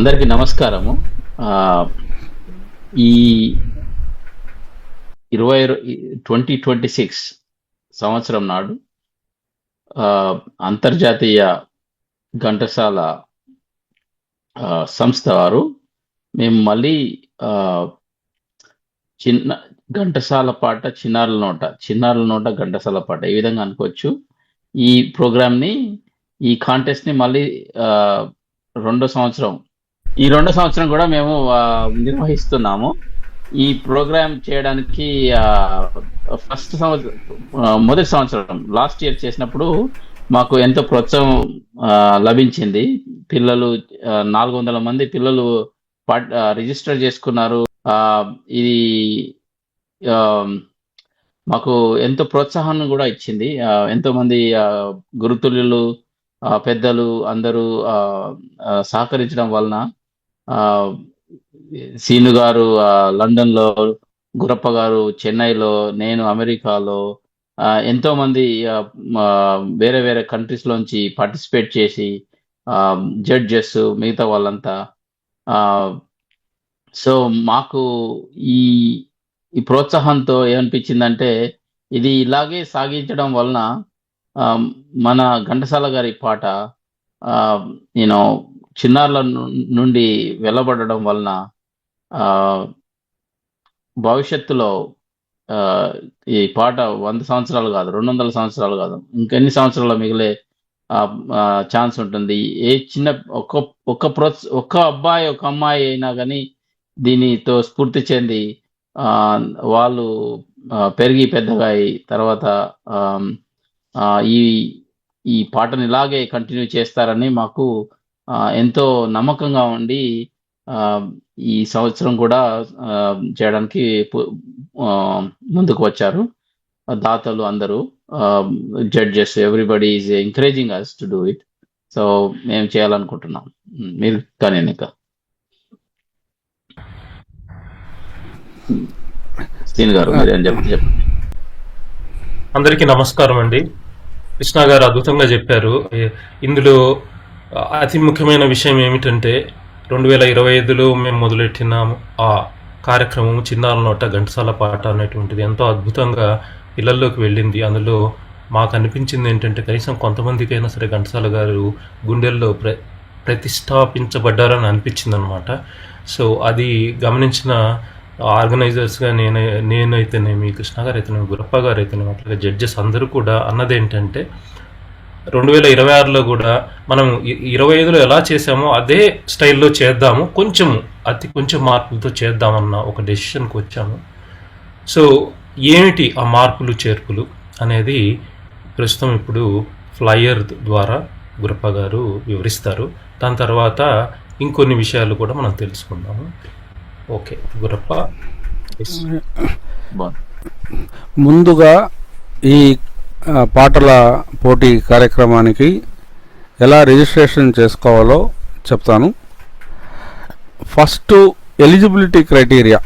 అందరికీ నమస్కారము. ఈ ఇరవై ట్వంటీ ట్వంటీ సిక్స్ సంవత్సరం నాడు అంతర్జాతీయ ఘంటసాల సంస్థ వారు మేము మళ్ళీ చిన్న ఘంటసాల పాట చిన్నారుల నోట చిన్నారుల నోట ఘంటసాల పాట ఈ విధంగా అనుకోవచ్చు. ఈ ప్రోగ్రామ్ని ఈ కాంటెస్ట్ని మళ్ళీ రెండో సంవత్సరం ఈ రెండో సంవత్సరం కూడా మేము నిర్వహిస్తున్నాము. ఈ ప్రోగ్రామ్ చేయడానికి ఫస్ట్ సంవత్సరం మొదటి సంవత్సరం లాస్ట్ ఇయర్ చేసినప్పుడు మాకు ఎంతో ప్రోత్సాహం లభించింది. పిల్లలు నాలుగు వందల మంది పిల్లలు రిజిస్టర్ చేసుకున్నారు. ఇది మాకు ఎంతో ప్రోత్సాహాన్ని కూడా ఇచ్చింది. ఎంతో మంది గురుతుల్యులు పెద్దలు అందరూ సహకరించడం వలన సీను గారు లండన్లో లండన్లో గురప్ప గారు చెన్నైలో నేను అమెరికాలో ఎంతో మంది వేరే వేరే కంట్రీస్ లోంచి పార్టిసిపేట్ చేసి జడ్జెస్ మిగతా వాళ్ళంతా సో మాకు ఈ ఈ ప్రోత్సాహంతో ఏమనిపించిందంటే ఇది ఇలాగే సాగించడం వలన మన ఘంటసాల గారి పాట నేను చిన్నారుల ను- నుండి వెళ్ళబడడం వలన భవిష్యత్తులో ఈ పాట వంద సంవత్సరాలు కాదు రెండు వందల సంవత్సరాలు కాదు ఇంకెన్ని సంవత్సరాలు మిగిలే ఛాన్స్ ఉంటుంది. ఏ చిన్న ఒక్క ఒక్క ప్రోత్స ఒక్క అబ్బాయి ఒక అమ్మాయి అయినా కానీ దీనితో స్ఫూర్తి చెంది వాళ్ళు పెరిగి పెద్దగా అయి తర్వాత ఈ ఈ పాటను ఇలాగే కంటిన్యూ చేస్తారని మాకు ఎంతో నమ్మకంగా ఉండి ఈ సంవత్సరం కూడా చేయడానికి ముందుకు వచ్చారు. దాతలు అందరూ judges everybody is encouraging us to do it so మేము చేయాలనుకుంటున్నాం. మీరు కానీ ఇంకా. శ్రీను గారు మీరు ఏం చెప్పండి. అందరికీ నమస్కారం అండి. కృష్ణ గారు అద్భుతంగా చెప్పారు. ఇందులో అతి ముఖ్యమైన విషయం ఏమిటంటే రెండు వేల ఇరవై ఐదులో మేము మొదలెట్టిన ఆ కార్యక్రమం చిన్నాల నోట ఘంటసాల పాట అనేటువంటిది. ఎంతో అద్భుతంగా ఇళ్ళలోకి వెళ్ళింది. అందులో మాకు అనిపించింది ఏంటంటే కనీసం కొంతమందికైనా సరే ఘంటసాల గారు గుండెల్లో ప్ర ప్రతిష్టాపించబడ్డారని అనిపించింది అనమాట సో అది గమనించిన ఆర్గనైజర్స్గా నేను నేనైతేనేమి కృష్ణ గారు అయితేనేమి గురప్ప గారు అయితేనేమి అట్లాగే జడ్జెస్ అందరూ కూడా అన్నది ఏంటంటే రెండు వేల ఇరవై ఆరులో కూడా మనం ఇరవై ఐదులో ఎలా చేసామో అదే స్టైల్లో చేద్దాము. కొంచెం అతి కొంచెం మార్పులతో చేద్దామన్న ఒక డెసిషన్కి వచ్చాము. సో ఏమిటి ఆ మార్పులు చేర్పులు అనేది ప్రస్తుతం ఇప్పుడు ఫ్లయర్ ద్వారా గురప్ప గారు వివరిస్తారు. దాని తర్వాత ఇంకొన్ని విషయాలు కూడా మనం తెలుసుకుందాము. ఓకే గురప్ప ముందుగా ఈ పాటల పోటీ కార్యక్రమానికి ఎలా రిజిస్ట్రేషన్ చేసుకోవాలో చెప్తాను. First eligibility criteria.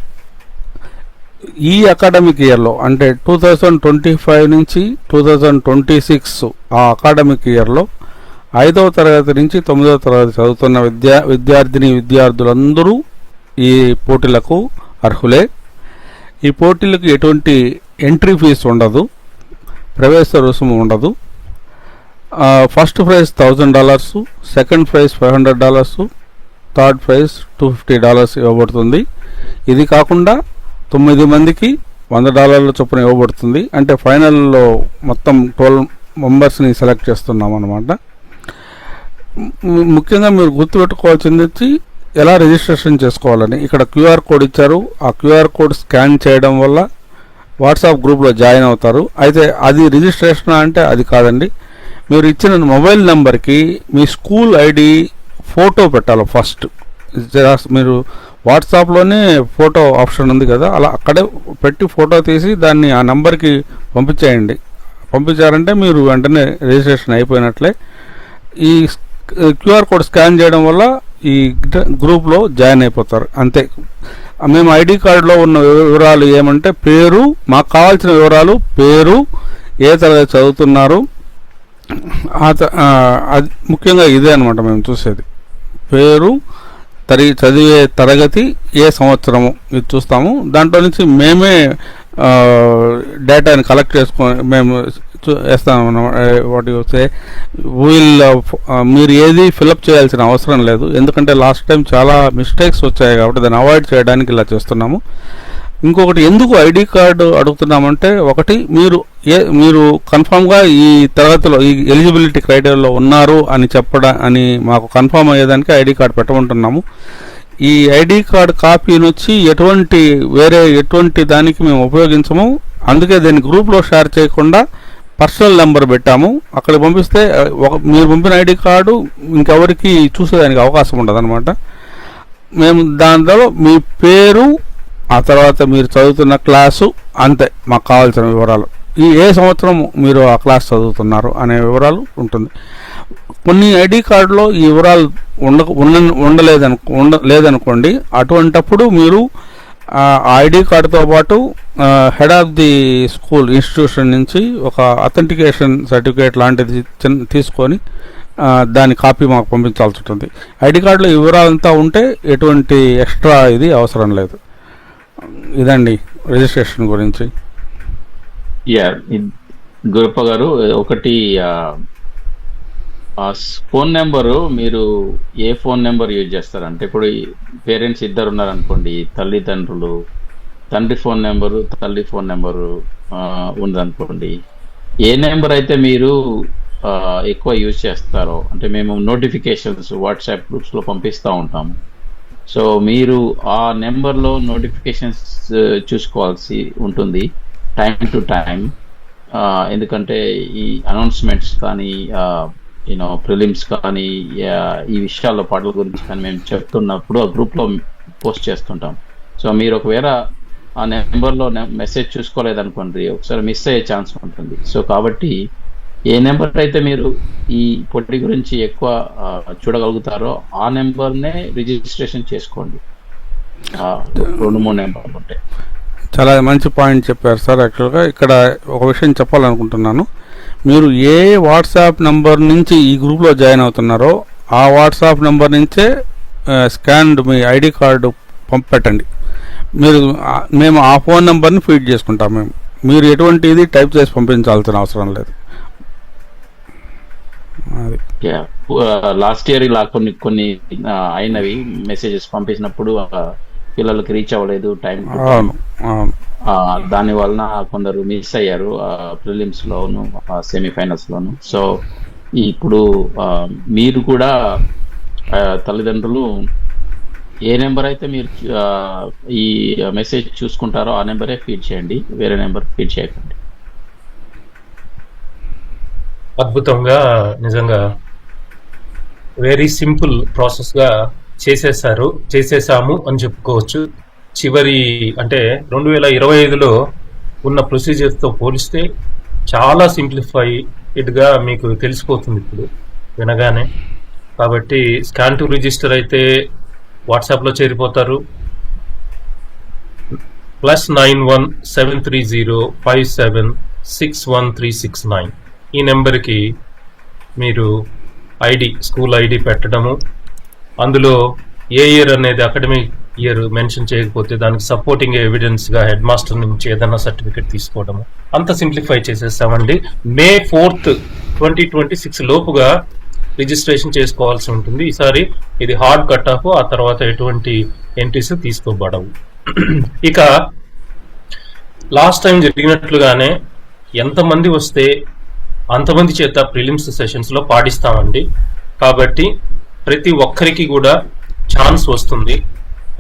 ఈ అకాడమిక్ ఇయర్లో అంటే టూ థౌజండ్ ట్వంటీ ఫైవ్ నుంచి టూ థౌజండ్ ట్వంటీ సిక్స్ ఆ అకాడమిక్ ఇయర్లో ఐదవ తరగతి నుంచి తొమ్మిదవ తరగతి చదువుతున్న విద్యా విద్యార్థిని విద్యార్థులందరూ ఈ పోటీలకు అర్హులే. ఈ పోటీలకు ఎటువంటి ఎంట్రీ ఫీజు ఉండదు. ప్రవేశ రుసుము ఉండదు. First prize thousand dollars second prize five hundred dollars third prize two fifty dollars ఇవ్వబడుతుంది. ఇది కాకుండా తొమ్మిది మందికి వంద డాలర్ల చొప్పున ఇవ్వబడుతుంది. అంటే ఫైనల్లో మొత్తం ట్వెల్వ్ మెంబర్స్ని సెలెక్ట్ చేస్తున్నాం అనమాట ముఖ్యంగా మీరు గుర్తుపెట్టుకోవాల్సింది వచ్చి ఎలా రిజిస్ట్రేషన్ చేసుకోవాలని. ఇక్కడ క్యూఆర్ కోడ్ ఇచ్చారు. ఆ క్యూఆర్ కోడ్ స్కాన్ చేయడం వల్ల వాట్సాప్ గ్రూప్లో జాయిన్ అవుతారు. అయితే అది రిజిస్ట్రేషన్ అంటే అది కాదండి. మీరు ఇచ్చిన మొబైల్ నెంబర్కి మీ స్కూల్ ఐడి ఫోటో పెట్టాలి ఫస్ట్. మీరు వాట్సాప్లోనే ఫోటో ఆప్షన్ ఉంది కదా అలా అక్కడే పెట్టి ఫోటో తీసి దాన్ని ఆ నెంబర్కి పంపించేయండి. పంపించారంటే మీరు వెంటనే రిజిస్ట్రేషన్ అయిపోయినట్లే. ఈ క్యూఆర్ కోడ్ స్కాన్ చేయడం వల్ల ఈ గ్రూప్లో జాయిన్ అయిపోతారు. అంతే. మేము ఐడి కార్డులో ఉన్న వివరాలు ఏమంటే పేరు మాకు కావాల్సిన వివరాలు పేరు ఏ తరగతి చదువుతున్నారు. ఆ అది ముఖ్యంగా ఇదే అనమాట మేము చూసేది. పేరు తరి చదివే తరగతి ఏ సంవత్సరము ఇది చూస్తాము. దాంట్లో నుంచి మేమే డేటాని కలెక్ట్ చేసుకొని మేము చూ- వేస్తాము వాటి వస్తే వీల్ మీరు ఏది ఫిలప్ చేయాల్సిన అవసరం లేదు. ఎందుకంటే లాస్ట్ టైం చాలా మిస్టేక్స్ వచ్చాయి కాబట్టి దాన్ని అవాయిడ్ చేయడానికి ఇలా చేస్తున్నాము. ఇంకొకటి ఎందుకు ఐడి కార్డు అడుగుతున్నామంటే ఒకటి మీరు ఏ మీరు కన్ఫామ్గా ఈ తరగతిలో ఈ ఎలిజిబిలిటీ క్రైటీరియాలో ఉన్నారు అని చెప్పడం అని మాకు కన్ఫామ్ అయ్యేదానికి ఐడి కార్డు పెట్టమంటున్నాము. ఈ ఐడి కార్డ్ కాపీని వచ్చి ఎటువంటి వేరే ఎటువంటి దానికి మేము ఉపయోగించము. అందుకే దీన్ని గ్రూప్లో షేర్ చేయకుండా పర్సనల్ నెంబర్ పెట్టాము. అక్కడ పంపిస్తే ఒక మీరు పంపిన ఐడి కార్డు ఇంకెవరికి చూసేదానికి అవకాశం ఉండదు మేము దాంట్లో మీ పేరు ఆ తర్వాత మీరు చదువుతున్న క్లాసు అంతే మాకు కావాల్సిన వివరాలు. ఈ ఏ సంవత్సరం మీరు ఆ క్లాస్ చదువుతున్నారు అనే వివరాలు ఉంటుంది. కొన్ని ఐడి కార్డులో ఈ వివరాలు ఉండ ఉండ ఉండలేదను ఉండ లేదనుకోండి అటువంటప్పుడు మీరు ఆ ఐడి కార్డుతో పాటు head of the school institution నుంచి ఒక అథెంటికేషన్ సర్టిఫికేట్ లాంటిది తీసుకొని దాని కాపీ మాకు పంపించాల్సి ఉంటుంది. ఐడి కార్డులో వివరాలంతా ఉంటే ఎటువంటి ఎక్స్ట్రా ఇది అవసరం లేదు. ఇదండి రిజిస్ట్రేషన్ గురించి. గురప్ప గారు ఒకటి ఫోన్ నెంబరు మీరు ఏ ఫోన్ నెంబర్ యూజ్ చేస్తారు? అంటే ఇప్పుడు పేరెంట్స్ ఇద్దరు ఉన్నారనుకోండి తల్లిదండ్రులు తండ్రి ఫోన్ నెంబరు తల్లి ఫోన్ నెంబరు ఉందనుకోండి. ఏ నెంబర్ అయితే మీరు ఎక్కువ యూజ్ చేస్తారో అంటే మేము నోటిఫికేషన్స్ వాట్సాప్ గ్రూప్స్లో పంపిస్తూ ఉంటాము సో మీరు ఆ నెంబర్లో నోటిఫికేషన్స్ చూసుకోవాల్సి ఉంటుంది టైం టు టైం ఎందుకంటే ఈ అనౌన్స్మెంట్స్ కానీ యూనో ప్రిలిమ్స్ కానీ ఈ విషయాల్లో పాటల గురించి కానీ మేము చెప్తున్నప్పుడు ఆ గ్రూప్లో పోస్ట్ చేస్తుంటాం. సో మీరు ఒకవేళ ఆ నెంబర్లో మెసేజ్ చూసుకోలేదనుకోండి ఒకసారి మిస్ అయ్యే ఛాన్స్ ఉంటుంది. సో కాబట్టి ఏ నెంబర్ అయితే మీరు ఈ పొట్టి గురించి ఎక్కువ చూడగలుగుతారో ఆ నెంబర్నే రిజిస్ట్రేషన్ చేసుకోండి. రెండు మూడు నెంబర్లు ఉంటాయి చాలా మంచి పాయింట్ చెప్పారు సార్ యాక్చువల్గా ఇక్కడ ఒక విషయం చెప్పాలనుకుంటున్నాను. మీరు ఏ వాట్సాప్ నంబర్ నుంచి ఈ గ్రూప్లో జాయిన్ అవుతున్నారో ఆ వాట్సాప్ నంబర్ నుంచే స్కాన్డ్ మీ ఐడి కార్డు పంపెట్టండి. మీరు మేము ఆ ఫోన్ నెంబర్ని ఫీడ్ చేసుకుంటాం మేము. మీరు ఎటువంటిది టైప్ చేసి పంపించాల్సిన అవసరం లేదు. అది. లాస్ట్ ఇయర్ ఇలా కొన్ని కొన్ని అయినవి మెసేజెస్ పంపించినప్పుడు పిల్లలకి రీచ్ అవ్వలేదు టైం అవును అవును. దాని వలన కొందరు మిస్ అయ్యారు ప్రిలిమ్స్ లోను సెమీఫైనల్స్ లోను. సో ఇప్పుడు మీరు కూడా తల్లిదండ్రులు ఏ నెంబర్ అయితే మీరు ఈ మెసేజ్ చూసుకుంటారో ఆ నెంబరే ఫీడ్ చేయండి. వేరే నెంబర్ ఫీడ్ చేయకండి. అద్భుతంగా నిజంగా వెరీ సింపుల్ ప్రాసెస్గా చేసేసారు చేసేసాము అని చెప్పుకోవచ్చు. చివరి అంటే రెండు వేల ఇరవై ఐదులో ఉన్న ప్రొసీజర్తో పోలిస్తే చాలా సింప్లిఫైడ్గా మీకు తెలిసిపోతుంది ఇప్పుడు వినగానే. కాబట్టి స్కాన్ టు రిజిస్టర్ అయితే వాట్సాప్లో చేరిపోతారు. Plus nine one seven three zero five seven six one three six nine. ఈ నెంబర్కి మీరు ఐడి స్కూల్ ఐడి పెట్టడము. అందులో ఏ ఇయర్ అనేది అకాడమిక్ ఇయర్ మెన్షన్ చేయకపోతే దానికి సపోర్టింగ్ ఎవిడెన్స్గా హెడ్ మాస్టర్ నుంచి ఏదైనా సర్టిఫికేట్ తీసుకోవడము. అంత simplify చేసేస్తామండి. May fourth twenty twenty six లోపుగా రిజిస్ట్రేషన్ చేసుకోవాల్సి ఉంటుంది. ఈసారి ఇది హార్డ్ కట్ ఆఫ్ ఆ తర్వాత ఎటువంటి ఎంట్రీస్ తీసుకోబడవు. ఇక లాస్ట్ టైం జరిగినట్లుగానే ఎంతమంది వస్తే అంతమంది చేత ప్రిలిమ్స్ సెషన్స్లో కాబట్టి ప్రతి ఒక్కరికి కూడా ఛాన్స్ వస్తుంది.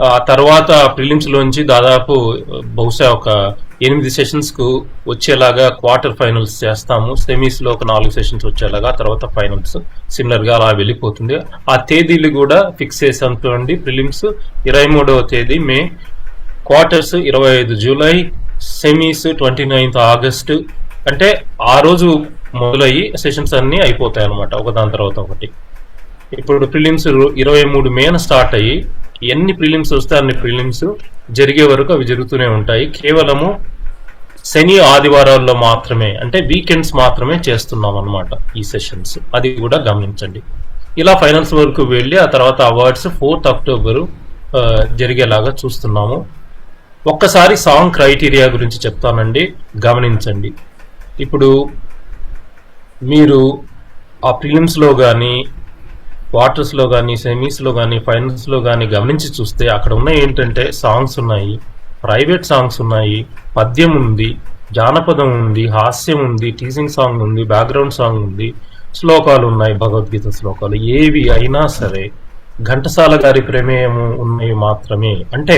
ఆ తర్వాత ప్రిలిమ్స్ లోంచి దాదాపు బహుశా ఒక ఎనిమిది సెషన్స్కు వచ్చేలాగా క్వార్టర్ ఫైనల్స్ చేస్తాము. సెమీస్లో ఒక నాలుగు సెషన్స్ వచ్చేలాగా తర్వాత ఫైనల్స్ సిమిలర్గా అలా వెళ్ళిపోతుంది. ఆ తేదీలు కూడా ఫిక్స్ చేసాండి ప్రిలిమ్స్ ఇరవై మూడవ తేదీ మే క్వార్టర్స్ ఇరవై ఐదు July semis twenty ninth August. అంటే ఆ రోజు మొదలయ్యి సెషన్స్ అన్ని అయిపోతాయి అనమాట ఒకదాని తర్వాత ఒకటి. ఇప్పుడు ప్రిలిమ్స్ ఇరవై మూడు మేన స్టార్ట్ అయ్యి ఎన్ని ప్రిలిమ్స్ వస్తే అన్ని ప్రిలిమ్స్ జరిగే వరకు అవి జరుగుతూనే ఉంటాయి. కేవలము శని ఆదివారాల్లో మాత్రమే అంటే వీకెండ్స్ మాత్రమే చేస్తున్నాం అనమాట ఈ సెషన్స్. అది కూడా గమనించండి. ఇలా ఫైనల్స్ వరకు వెళ్ళి ఆ తర్వాత అవార్డ్స్ ఫోర్త్ అక్టోబరు జరిగేలాగా చూస్తున్నాము. ఒక్కసారి సాంగ్ క్రైటీరియా గురించి చెప్తానండి. గమనించండి. ఇప్పుడు మీరు ఆ ప్రిలిమ్స్లో కానీ క్వార్టర్స్లో కానీ సెమీస్లో కానీ ఫైనల్స్లో కానీ గమనించి చూస్తే అక్కడ ఉన్న ఏంటంటే సాంగ్స్ ఉన్నాయి ప్రైవేట్ సాంగ్స్ ఉన్నాయి పద్యం ఉంది జానపదం ఉంది హాస్యం ఉంది టీజింగ్ సాంగ్ ఉంది బ్యాక్గ్రౌండ్ సాంగ్ ఉంది శ్లోకాలు ఉన్నాయి భగవద్గీత శ్లోకాలు ఏవి అయినా సరే ఘంటసాల గారి ప్రమేయము ఉన్నవి మాత్రమే. అంటే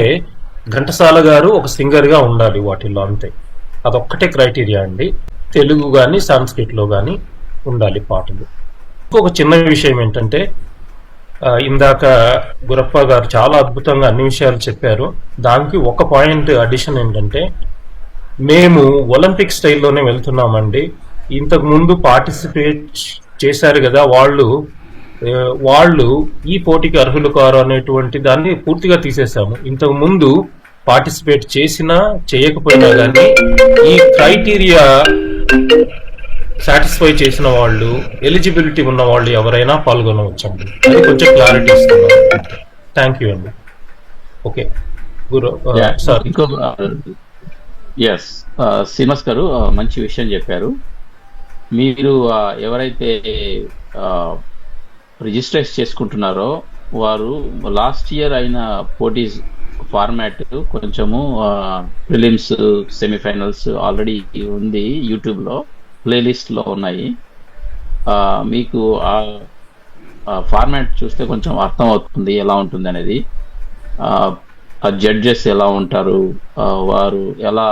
ఘంటసాల గారు ఒక సింగర్గా ఉండాలి వాటిల్లో అంతే. అదొక్కటే క్రైటీరియా అండి. తెలుగు కానీ సాంస్క్రిట్లో కానీ ఉండాలి పాటలు. ఇంకొక చిన్న విషయం ఏంటంటే ఇందాక గురప్ప గారు చాలా అద్భుతంగా అన్ని విషయాలు చెప్పారు. దానికి ఒక పాయింట్ అడిషన్ ఏంటంటే మేము ఒలింపిక్ స్టైల్లోనే వెళ్తున్నామండి. ఇంతకు ముందు పార్టిసిపేట్ చేశారు కదా వాళ్ళు వాళ్ళు ఈ పోటీకి అర్హులు కారు అనేటువంటి దాన్ని పూర్తిగా తీసేసాము ఇంతకు ముందు పార్టిసిపేట్ చేసినా చేయకపోయినా కానీ ఈ క్రైటీరియా సాటిస్ఫై చేసిన వాళ్ళు ఎలిజిబిలిటీ ఉన్న వాళ్ళు ఎవరైనా పాల్గొనవచ్చండి. అది కొంచెం క్లారిటీ థ్యాంక్ యూ అండి. ఓకే గురు సార్ ఇంకో ఎస్ శ్రీనివాస్ గారు మంచి విషయం చెప్పారు. మీరు ఎవరైతే రిజిస్టర్ చేసుకుంటున్నారో వారు లాస్ట్ ఇయర్ అయిన పోటీస్ ఫార్మాట్ కొంచెము ప్రిలిమ్స్ సెమీఫైనల్స్ ఆల్రెడీ ఉంది యూట్యూబ్లో ప్లేలిస్ట్లో ఉన్నాయి. మీకు ఆ ఫార్మాట్ చూస్తే కొంచెం అర్థం అవుతుంది ఎలా ఉంటుంది అనేది. ఆ జడ్జెస్ ఎలా ఉంటారు వారు ఎలా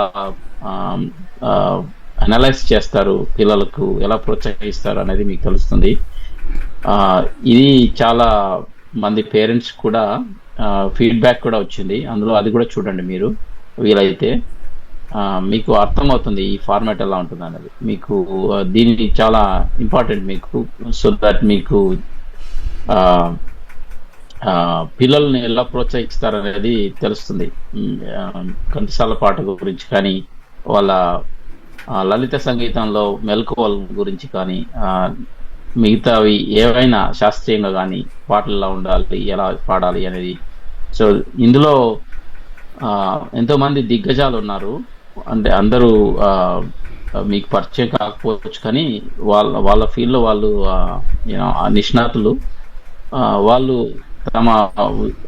అనలైజ్ చేస్తారు పిల్లలకు ఎలా ప్రోత్సహిస్తారు అనేది మీకు తెలుస్తుంది. ఇది చాలా మంది పేరెంట్స్ కూడా ఫీడ్బ్యాక్ కూడా వచ్చింది. అందులో అది కూడా చూడండి మీరు వీలైతే. మీకు అర్థమవుతుంది ఈ ఫార్మాట్ ఎలా ఉంటుంది అనేది మీకు ఆ, దీనికి చాలా ఇంపార్టెంట్ మీకు సో దట్ మీకు పిల్లల్ని ఎలా ప్రోత్సహిస్తారనేది తెలుస్తుంది. ఉమ్, పాట గురించి కానీ వాళ్ళ లలిత సంగీతంలో మెలకువల గురించి కానీ మిగతావి ఏవైనా శాస్త్రీయంగా కానీ పాటలు ఎలా ఉండాలి ఎలా పాడాలి అనేది. సో ఇందులో ఎంతోమంది దిగ్గజాలు ఉన్నారు. అంటే అందరూ మీకు పరిచయం కాకపోవచ్చు కానీ వాళ్ళ వాళ్ళ ఫీల్డ్లో వాళ్ళు యూనో నిష్ణాతులు వాళ్ళు తమ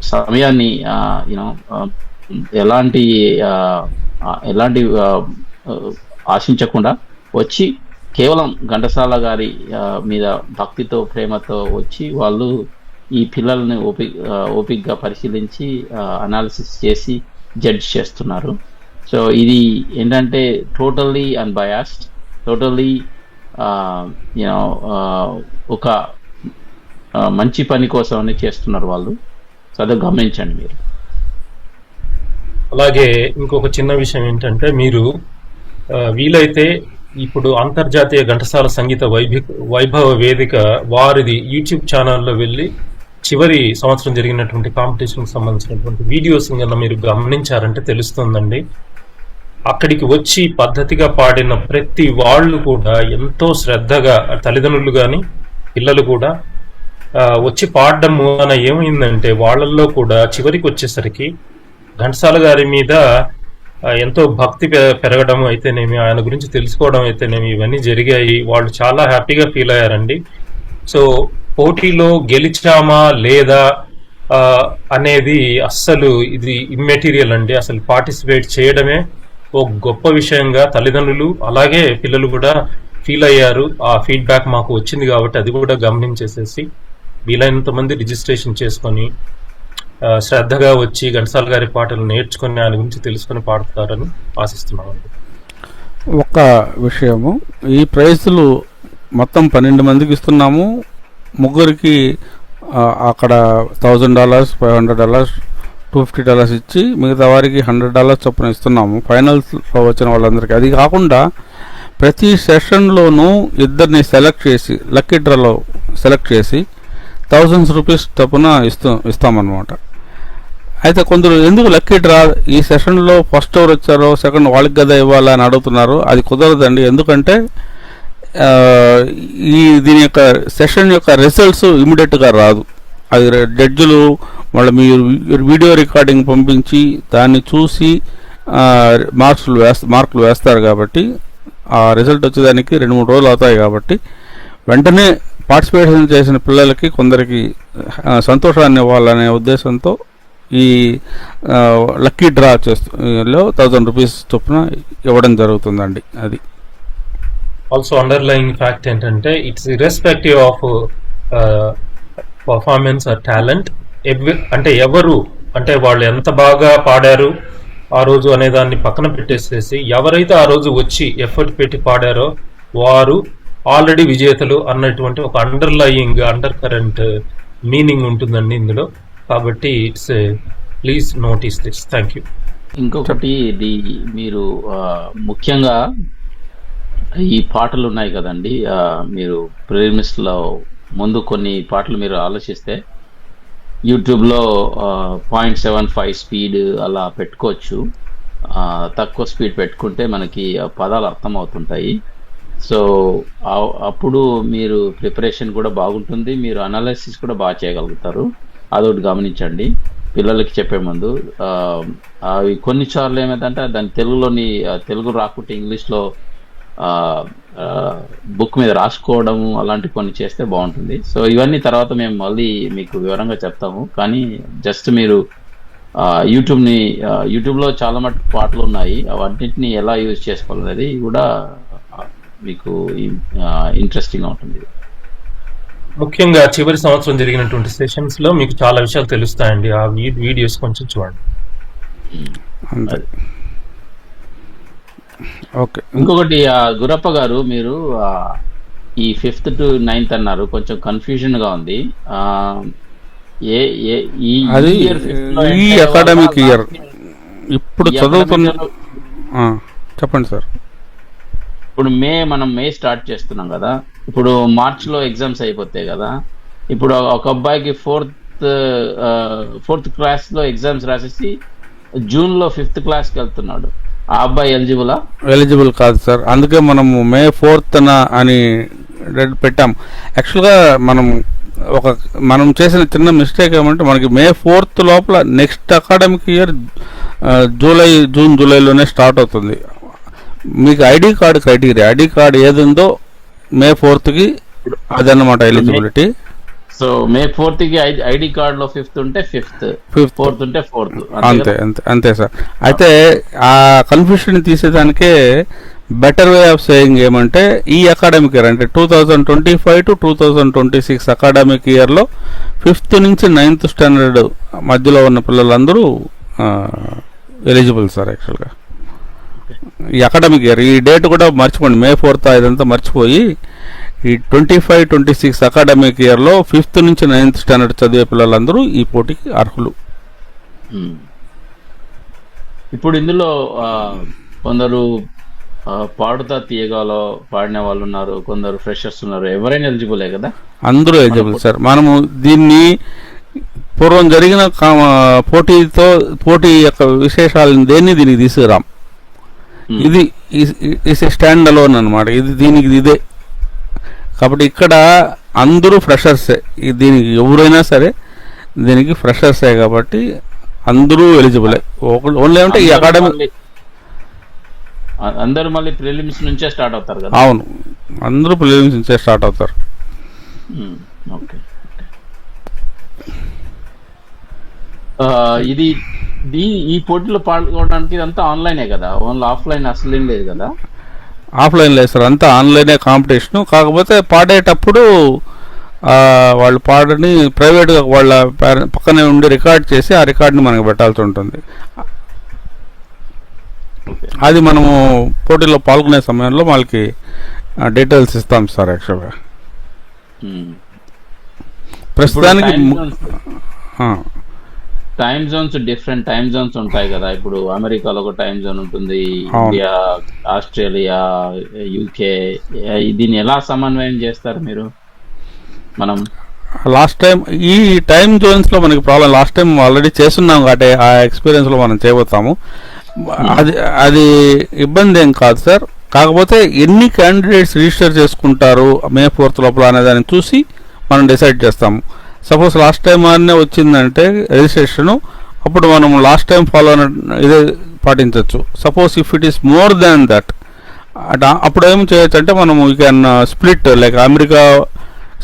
సమయాన్ని యూనో ఎలాంటి ఎలాంటి ఆశించకుండా వచ్చి కేవలం ఘంటసాల గారి మీద భక్తితో ప్రేమతో వచ్చి వాళ్ళు ఈ పిల్లల్ని ఓపిక్ ఆ, ఓపికగా పరిశీలించి అనాలిసిస్ చేసి జడ్జ్ చేస్తున్నారు. సో ఇది ఏంటంటే totally unbiased totally you know ఒక uh, మంచి పని కోసమని చేస్తున్నారు వాళ్ళు. సో అదే గమనించండి మీరు. అలాగే ఇంకొక చిన్న విషయం ఏంటంటే మీరు uh, వీలైతే ఇప్పుడు అంతర్జాతీయ ఘంటసాల సంగీత వైభి వైభవ వేదిక వారిది యూట్యూబ్ ఛానల్లో వెళ్ళి చివరి సంవత్సరం జరిగినటువంటి కాంపిటీషన్కి సంబంధించినటువంటి వీడియోస్ కన్నా మీరు గమనించారంటే తెలుస్తుందండి. అక్కడికి వచ్చి పద్ధతిగా పాడిన ప్రతి వాళ్ళు కూడా ఎంతో శ్రద్ధగా తల్లిదండ్రులు కానీ పిల్లలు కూడా వచ్చి పాడడం మూలన ఏమైందంటే వాళ్ళల్లో కూడా చివరికి వచ్చేసరికి ఘంటసాల గారి మీద ఎంతో భక్తి పె- పెరగడం అయితేనేమి ఆయన గురించి తెలుసుకోవడం అయితేనేమి ఇవన్నీ జరిగాయి. వాళ్ళు చాలా హ్యాపీగా ఫీల్ అయ్యారండి. సో పోటీలో గెలిచామా లేదా అనేది అస్సలు ఇది ఇమ్మెటీరియల్ అండి. అసలు పార్టిసిపేట్ చేయడమే ఓ గొప్ప విషయంగా తల్లిదండ్రులు అలాగే పిల్లలు కూడా ఫీల్ అయ్యారు. ఆ ఫీడ్బ్యాక్ మాకు వచ్చింది కాబట్టి అది కూడా గమనించేసేసి వీలైనంత మంది రిజిస్ట్రేషన్ చేసుకొని శ్రద్ధగా వచ్చి ఘంటసాల గారి పాటలు నేర్చుకొని దాని గురించి తెలుసుకొని పాడుతారని ఆశిస్తున్నామండి ఒక విషయము. ఈ ప్రైజులు మొత్తం పన్నెండు మందికి ఇస్తున్నాము. ముగ్గురికి అక్కడ thousand dollars five hundred dollars two fifty dollars ఇచ్చి మిగతా వారికి హండ్రెడ్ డాలర్స్ చొప్పున ఇస్తున్నాము. ఫైనల్స్లో వచ్చిన వాళ్ళందరికీ. అది కాకుండా ప్రతి సెషన్లోనూ ఇద్దరిని సెలెక్ట్ చేసి లక్కీ డ్రాలో సెలెక్ట్ చేసి థౌజండ్స్ రూపీస్ చొప్పున ఇస్తూ ఇస్తామన్నమాట. అయితే కొందరు ఎందుకు లక్కీ డ్రా ఈ సెషన్లో ఫస్ట్ ఎవరు వచ్చారో సెకండ్ వాళ్ళకి కదా ఇవ్వాలా అని అడుగుతున్నారు. అది కుదరదండి. ఎందుకంటే ఈ దీని యొక్క సెషన్ యొక్క రిజల్ట్స్ ఇమీడియట్గా రాదు. అది జడ్జిలు మళ్ళీ మీరు వీడియో రికార్డింగ్ పంపించి దాన్ని చూసి మార్క్స్లు వేస్త మార్కులు వేస్తారు కాబట్టి ఆ రిజల్ట్ వచ్చేదానికి రెండు మూడు రోజులు అవుతాయి కాబట్టి వెంటనే పార్టిసిపేషన్ చేసిన పిల్లలకి కొందరికి సంతోషాన్ని ఇవ్వాలనే ఉద్దేశంతో ఈ లక్కీ డ్రా చేస్తూలో థౌజండ్ రూపీస్ చొప్పున ఇవ్వడం జరుగుతుందండి అది. ఆల్సో అండర్లయింగ్ ఫ్యాక్ట్ ఏంటంటే it's irrespective of performance or talent అంటే ఎవరు అంటే వాళ్ళు ఎంత బాగా పాడారు ఆ రోజు అనే దాన్ని పక్కన పెట్టేసేసి ఎవరైతే ఆ రోజు వచ్చి ఎఫర్ట్ పెట్టి పాడారో వారు ఆల్రెడీ విజేతలు అన్నటువంటి ఒక అండర్లయింగ్ అండర్ కరెంట్ మీనింగ్ ఉంటుందండి ఇందులో. కాబట్టి it's please notice this thank you ఇంకొకటి ఇది మీరు ముఖ్యంగా ఈ పాటలు ఉన్నాయి కదండి మీరు ప్రిలిమ్స్ ముందు కొన్ని పాటలు మీరు ఆలోచిస్తే యూట్యూబ్లో పాయింట్ సెవెన్ ఫైవ్ స్పీడ్ అలా పెట్టుకోవచ్చు. తక్కువ స్పీడ్ పెట్టుకుంటే మనకి ఆ పదాలు అర్థమవుతుంటాయి. సో అప్పుడు మీరు ప్రిపరేషన్ కూడా బాగుంటుంది. మీరు అనాలిసిస్ కూడా బాగా చేయగలుగుతారు. అదొకటి గమనించండి. పిల్లలకి చెప్పే ముందు అవి కొన్నిసార్లు ఏమైందంటే దాని తెలుగులోని తెలుగు రాకుంటే ఇంగ్లీష్లో బుక్ మీద రాసుకోవడము అలాంటి కొన్ని చేస్తే బాగుంటుంది. సో ఇవన్నీ తర్వాత మేము మళ్ళీ మీకు వివరంగా చెప్తాము. కానీ జస్ట్ మీరు ఆ, యూట్యూబ్ని యూట్యూబ్లో చాలా మటుకు పాటలు ఉన్నాయి. అవన్నింటిని ఎలా యూజ్ చేసుకోవాలనేది కూడా మీకు ఇంట్రెస్టింగ్గా ఉంటుంది. ముఖ్యంగా చివరి సంవత్సరం జరిగినటువంటి సెషన్స్లో మీకు చాలా విషయాలు తెలుస్తాయండి. ఆ వీడియోస్ కొంచెం చూడండి. అంతే. ఓకే. ఇంకొకటి ఆ, గురప్ప గారు మీరు ఈ ఫిఫ్త్ టు నైన్త్ అన్నారు. కొంచెం కన్ఫ్యూజన్గా ఉంది ఏ ఏ ఈ అకాడమిక్? ఇయర్ ఇప్పుడు చదువుతున్న చెప్పండి సార్. ఇప్పుడు మే మనం మే స్టార్ట్ చేస్తున్నాం కదా. ఇప్పుడు మార్చ్లో ఎగ్జామ్స్ అయిపోతాయి కదా. ఇప్పుడు ఒక అబ్బాయికి ఫోర్త్ ఫోర్త్ క్లాస్లో ఎగ్జామ్స్ రాసేసి జూన్లో ఫిఫ్త్ క్లాస్కి వెళ్తున్నాడు. ఆ అబ్బాయి ఎలిజిబులా? ఎలిజిబుల్ కాదు సార్. అందుకే మనము మే ఫోర్త్న అని పెట్టాం. యాక్చువల్గా మనం ఒక మనం చేసిన చిన్న మిస్టేక్ ఏమంటే మనకి మే ఫోర్త్ లోపల next academic year July June జూలైలోనే start అవుతుంది. మీకు ID card criteria ID card ఏది ఉందో మే ఫోర్త్కి అదన్నమాట ఎలిజిబిలిటీ. సో మే ఫోర్త్కి ఐడి కార్డ్లో ఫిఫ్త్ ఉంటే ఫిఫ్త్. ఫిఫ్త్. ఫోర్త్ ఉంటే ఫోర్త్. అంతే అంతే అంతే సార్. అయితే ఆ కన్ఫ్యూషన్ తీసేదానికే బెటర్ వే ఆఫ్ సేయింగ్ ఏమంటే ఈ అకాడమిక్ ఇయర్ అంటే two thousand twenty five to two thousand twenty six academic ఇయర్లో ఫిఫ్త్ నుంచి నైన్త్ స్టాండర్డ్ మధ్యలో ఉన్న పిల్లలందరూ ఎలిజిబుల్ సార్ యాక్చువల్గా ఈ అకాడమిక్ ఇయర్ ఈ డేట్ కూడా మర్చిపోండి. మే ఫోర్త్ ఇదంతా మర్చిపోయి ఈ twenty five twenty six academic ఇయర్లో ఫిఫ్త్ నుంచి నైన్త్ స్టాండర్డ్ చదివే పిల్లలందరూ ఈ పోటీకి అర్హులు. ఇప్పుడు ఇందులో కొందరు పాడుతా తీయగాలో పాడిన వాళ్ళు ఉన్నారు కొందరు ఫ్రెషర్స్ ఉన్నారు. ఎవరైనా ఎలిజిబులే కదా? అందరూ ఎలిజిబుల్ సార్. మనము దీన్ని పూర్వం జరిగిన పోటీతో పోటీ యొక్క విశేషాలను దేన్ని దీనికి తీసుకురాం. ఇది ఇస్ స్టాండ్ అలోన్ అనమాట ఇది దీనికి ఇదే కాబట్టి ఇక్కడ అందరూ ఫ్రెషర్సే. దీనికి ఎవరైనా సరే దీనికి ఫ్రెషర్సే కాబట్టి అందరూ ఎలిజిబులే. ఓన్లీ అంటే ఈ ఆ, అందరూ మళ్ళీ ప్రిలిమ్స్ నుంచే స్టార్ట్ అవుతారు కదా? అవును. అందరూ ప్రిలిమ్స్ నుంచే స్టార్ట్ అవుతారు. ఓకే. ఇది ఈ పోటీలో పాల్గొనడానికి ఇదంతా ఆన్లైనే కదా? ఓన్లీ ఆఫ్లైన్ అసలేం లేదు కదా? ఆఫ్లైన్ లేదు సార్. అంతా ఆన్లైనే కాంపిటీషన్. కాకపోతే పాడేటప్పుడు వాళ్ళు పాడని ప్రైవేట్గా వాళ్ళ పక్కనే ఉండి రికార్డ్ చేసి ఆ రికార్డ్ని మనకు పెట్టాల్సి ఉంటుంది. అది మనము పోటీలో పాల్గొనే సమయంలో వాళ్ళకి డీటెయిల్స్ ఇస్తాం సార్ యాక్చువల్గా. ప్రస్తుతానికి time zones different time zones ఉంటాయి కదా. ఇప్పుడు అమెరికాలో ఒక టైం జోన్ ఉంటుంది. ఇండియా ఆస్ట్రేలియా యూకే దీన్ని ఎలా సమన్వయం చేస్తారు మీరు? మనం లాస్ట్ టైం ఈ టైం జోన్స్లో మనకి ప్రాబ్లం లాస్ట్ టైం ఆల్రెడీ చేస్తున్నాం కాబట్టి ఆ ఎక్స్పీరియన్స్లో మనం చేయబోతాము. అది అది ఇబ్బంది ఏం కాదు సార్. కాకపోతే ఎన్ని క్యాండిడేట్స్ రిజిస్టర్ చేసుకుంటారు మే ఫోర్త్ లోపల అనే దాన్ని చూసి మనం డిసైడ్ చేస్తాము. సపోజ్ లాస్ట్ టైం అనే వచ్చిందంటే రిజిస్ట్రేషను అప్పుడు మనం లాస్ట్ టైం ఫాలో ఇదే పాటించవచ్చు suppose if it is more than that అప్పుడు ఏం చేయొచ్చు అంటే మనం you can uh, split like America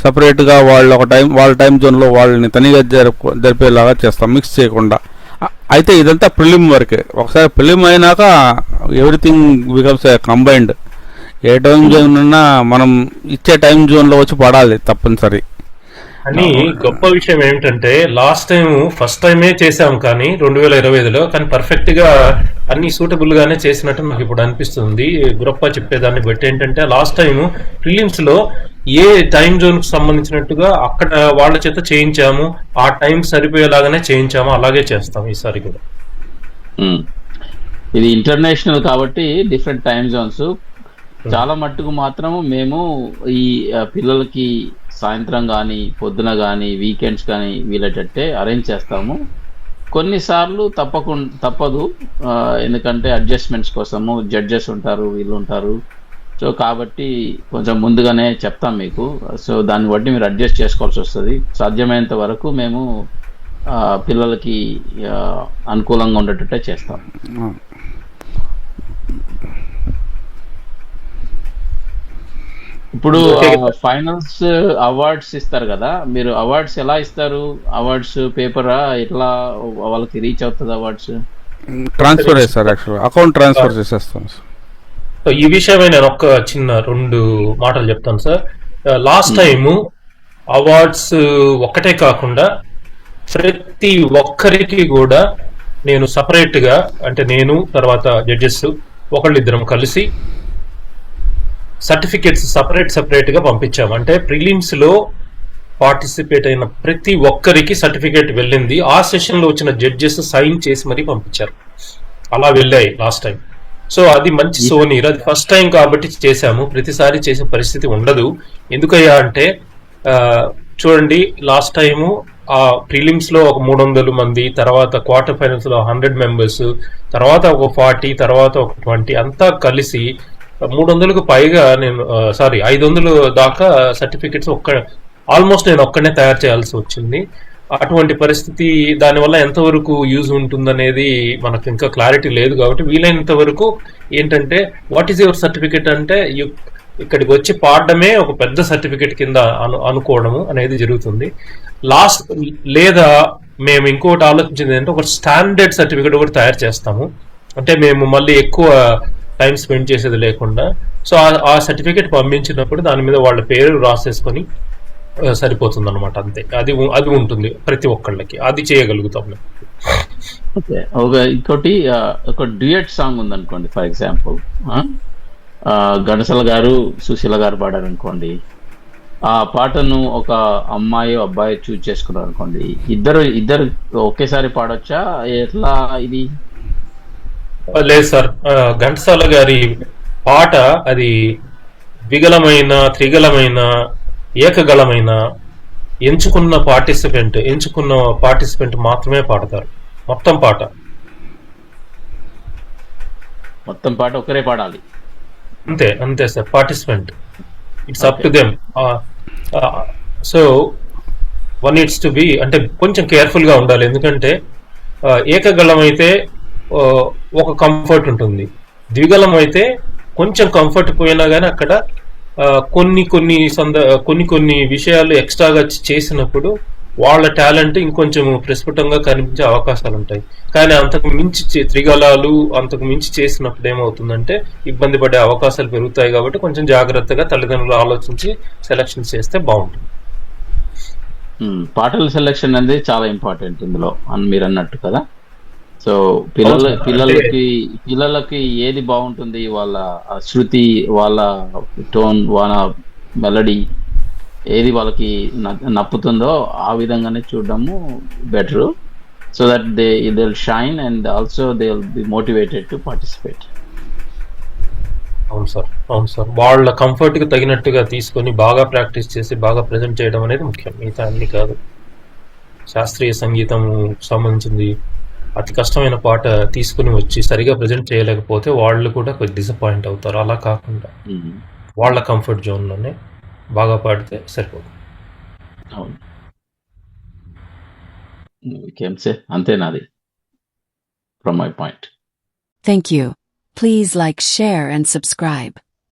సపరేట్గా వాళ్ళు ఒక టైం వాళ్ళ టైం జోన్లో వాళ్ళని తనిగా జరుపు జరిపేలాగా చేస్తాం మిక్స్ చేయకుండా. అయితే ఇదంతా ప్రిలిమ్ వరకే. ఒకసారి ప్రిలిమ్ అయినాక ఎవ్రీథింగ్ బికమ్స్ కంబైన్డ్. ఏ టైం జోన్ ఉన్నా మనం ఇచ్చే టైం జోన్లో వచ్చి పడాలి తప్పనిసరి. అని గొప్ప విషయం ఏమిటంటే లాస్ట్ టైం ఫస్ట్ టైమే చేసాం కానీ రెండు వేల ఇరవై ఐదులో కానీ పర్ఫెక్ట్గా అన్ని సూటబుల్ గానే చేసినట్టు నాకు ఇప్పుడు అనిపిస్తుంది. గురప్ప చెప్పేదాన్ని బట్టి ఏంటంటే లాస్ట్ టైం ప్రిలిమ్స్లో ఏ టైం జోన్కు సంబంధించినట్టుగా అక్కడ వాళ్ళ చేత చేయించాము ఆ టైం సరిపోయేలాగానే చేయించాము అలాగే చేస్తాం ఈసారి కూడా. ఇది ఇంటర్నేషనల్ కాబట్టి డిఫరెంట్ టైం జోన్స్ చాలా మట్టుకు మాత్రం మేము ఈ పిల్లలకి సాయంత్రం కానీ పొద్దున కానీ వీకెండ్స్ కానీ వీలటట్టే అరేంజ్ చేస్తాము. కొన్నిసార్లు తప్పకుండా తప్పదు. ఎందుకంటే అడ్జస్ట్మెంట్స్ కోసము జడ్జెస్ ఉంటారు వీళ్ళు ఉంటారు. సో కాబట్టి కొంచెం ముందుగానే చెప్తాం మీకు. సో దాన్ని బట్టి మీరు అడ్జస్ట్ చేసుకోవాల్సి వస్తుంది. సాధ్యమైనంత వరకు మేము పిల్లలకి అనుకూలంగా ఉండేటట్టే చేస్తాం. ఇప్పుడు. ఫైనల్స్ అవార్డ్స్ ఇస్తారు కదా మీరు అవార్డ్స్ ఎలా ఇస్తారు? అవార్డ్స్ పేపరా? ఎట్లా వాళ్ళకి రీచ్ అవుతుంది అవార్డ్స్? ట్రాన్స్ఫర్ చేస్తారు యాక్చువల్గా. అకౌంట్ ట్రాన్స్ఫర్ చేసేస్తాం ఈ విషయమై నేను ఒక్క చిన్న రెండు మాటలు చెప్తాను సార్. లాస్ట్ టైం అవార్డ్స్ ఒక్కటే కాకుండా ప్రతి ఒక్కరికి కూడా నేను సపరేట్గా అంటే నేను తర్వాత జడ్జెస్ ఒకళ్ళిద్దరం కలిసి సర్టిఫికెట్స్ సపరేట్ సపరేట్గా పంపించాము అంటే ప్రిలిమ్స్లో పార్టిసిపేట్ అయిన ప్రతి ఒక్కరికి సర్టిఫికేట్ వెళ్ళింది. ఆ సెషన్లో వచ్చిన జడ్జెస్ సైన్ చేసి మరీ పంపించారు. అలా వెళ్ళాయి లాస్ట్ టైం. సో అది మంచి సోనీర్ అది ఫస్ట్ టైం కాబట్టి చేశాము. ప్రతిసారి చేసే పరిస్థితి ఉండదు. ఎందుకయ్యా అంటే చూడండి లాస్ట్ టైము ఆ ప్రిలిమ్స్లో ఒక మూడు వందల మంది తర్వాత క్వార్టర్ ఫైనల్స్లో హండ్రెడ్ మెంబర్స్ తర్వాత ఒక ఫార్టీ తర్వాత ఒక ట్వంటీ అంతా కలిసి మూడు వందలకు పైగా నేను సారీ ఐదు వందలు దాకా సర్టిఫికెట్స్ ఒక్క ఆల్మోస్ట్ నేను ఒక్కనే తయారు చేయాల్సి వచ్చింది. అటువంటి పరిస్థితి దానివల్ల ఎంతవరకు యూజ్ ఉంటుందనేది మనకు ఇంకా క్లారిటీ లేదు కాబట్టి వీలైనంత వరకు ఏంటంటే వాట్ ఈస్ యువర్ సర్టిఫికెట్ అంటే యు ఇక్కడికి వచ్చి పాడడమే ఒక పెద్ద సర్టిఫికెట్ కింద అను అనుకోవడము అనేది జరుగుతుంది. లాస్ట్ లేదా మేము ఇంకోటి ఆలోచించింది ఏంటంటే ఒక స్టాండర్డ్ సర్టిఫికెట్ ఒకటి తయారు చేస్తాము. అంటే మేము మళ్ళీ ఎక్కువ టైం స్పెండ్ చేసేది లేకుండా సో ఆ సర్టిఫికేట్ పంపించినప్పుడు దాని మీద వాళ్ళ పేరు రాసేసుకొని సరిపోతుంది అనమాట అంతే. అది అది ఉంటుంది ప్రతి ఒక్కళ్ళకి. అది చేయగలుగుతాం ఓకే. ఒక ఇంకోటి ఒక డ్యూయట్ సాంగ్ ఉందనుకోండి ఫర్ ఎగ్జాంపుల్. గణసల గారు సుశీల గారు పాడారనుకోండి. ఆ పాటను ఒక అమ్మాయి అబ్బాయి చూజ్ చేసుకున్నారు అనుకోండి ఇద్దరు ఇద్దరు ఒకేసారి పాడొచ్చా? ఎట్లా ఇది? లేదు సార్. ఘంటసాల గారి పాట అది విగలమైన త్రిగలమైన ఏకగలమైన ఎంచుకున్న పార్టిసిపెంట్ ఎంచుకున్న పార్టిసిపెంట్ మాత్రమే పాడతారు. మొత్తం పాట. మొత్తం పాట ఒకరే పాడాలి. అంతే అంతే sir. Participant. It's up to them so one it's to be అంటే కొంచెం కేర్ఫుల్గా ఉండాలి. ఎందుకంటే ఆ, ఏకగలం అయితే ఒక కంఫర్ట్ ఉంటుంది. ద్విగలం అయితే కొంచెం కంఫర్ట్ పోయినా కానీ అక్కడ కొన్ని కొన్ని సంద కొన్ని కొన్ని విషయాలు ఎక్స్ట్రాగా చేసినప్పుడు వాళ్ళ టాలెంట్ ఇంకొంచెం ప్రస్ఫుటంగా కనిపించే అవకాశాలు ఉంటాయి. కానీ అంతకు మించి చే- త్రిగలాలు అంతకు మించి చేసినప్పుడు ఏమవుతుందంటే ఇబ్బంది పడే అవకాశాలు పెరుగుతాయి కాబట్టి కొంచెం జాగ్రత్తగా తల్లిదండ్రులు ఆలోచించి సెలక్షన్ చేస్తే బాగుంటుంది. పాటల సెలెక్షన్ అనేది చాలా ఇంపార్టెంట్ ఇందులో అని మీరు అన్నట్టు కదా? సో పిల్లల. పిల్లలకి పిల్లలకి ఏది బాగుంటుంది వాళ్ళ శృతి వాళ్ళ టోన్ వాళ్ళ మెలడీ ఏది వాళ్ళకి నప్పుతుందో ఆ విధంగానే చూడడము better. So that they they shine and also they will be motivated to participate. అవును సార్ అవును సార్. వాళ్ళ కంఫర్ట్కి తగినట్టుగా తీసుకొని బాగా ప్రాక్టీస్ చేసి బాగా ప్రజెంట్ చేయడం అనేది ముఖ్యం. మిగతా అన్ని కాదు. శాస్త్రీయ సంగీతం సంబంధించింది అతి కష్టమైన పాట తీసుకుని వచ్చి సరిగా ప్రజెంట్ చేయలేకపోతే వాళ్ళు కూడా కొంచెం డిసప్పాయింట్ అవుతారు. అలా కాకుండా వాళ్ళ కంఫర్ట్ జోన్లోనే బాగా పాడితే సరిపోతుంది అవును. అంతే నాది. From my point Thank you. Please like, share, and subscribe.